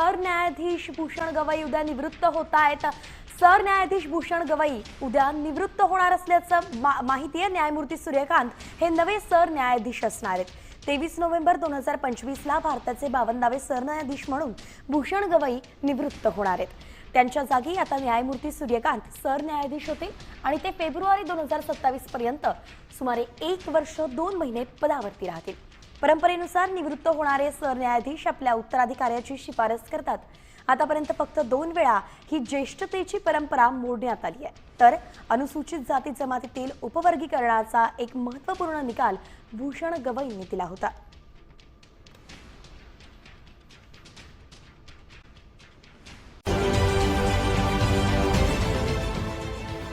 सरन्यायाधीश भूषण गवई उद्या निवृत्त होत आहेत. सरन्यायाधीश भूषण गवई उद्या निवृत्त होणार असल्याचं मा- माहिती आहे न्यायमूर्ती सूर्यकांत. हे नवे सरन्यायाधीश असणार आहेत. तेवीस नोव्हेंबर दोन हजार पंचवीसला भारताचे बावन्नावे सरन्यायाधीश म्हणून भूषण गवई निवृत्त होणार आहेत. त्यांच्या जागी आता न्यायमूर्ती सूर्यकांत सरन्यायाधीश होते आणि ते फेब्रुवारी दोन हजार सत्तावीस पर्यंत सुमारे एक वर्ष दोन महिने पदावरती राहतील. परंपरेनुसार निवृत्त होणारे सरन्यायाधीश आपल्या उत्तराधिकाऱ्याची शिफारस करतात. आतापर्यंत फक्त दोन वेळा ही ज्येष्ठतेची परंपरा मोडण्यात आली आहे. तर अनुसूचित जाती जमातीतील उपवर्गीकरणाचा एक महत्त्वपूर्ण निकाल भूषण गवईंनी दिला होता.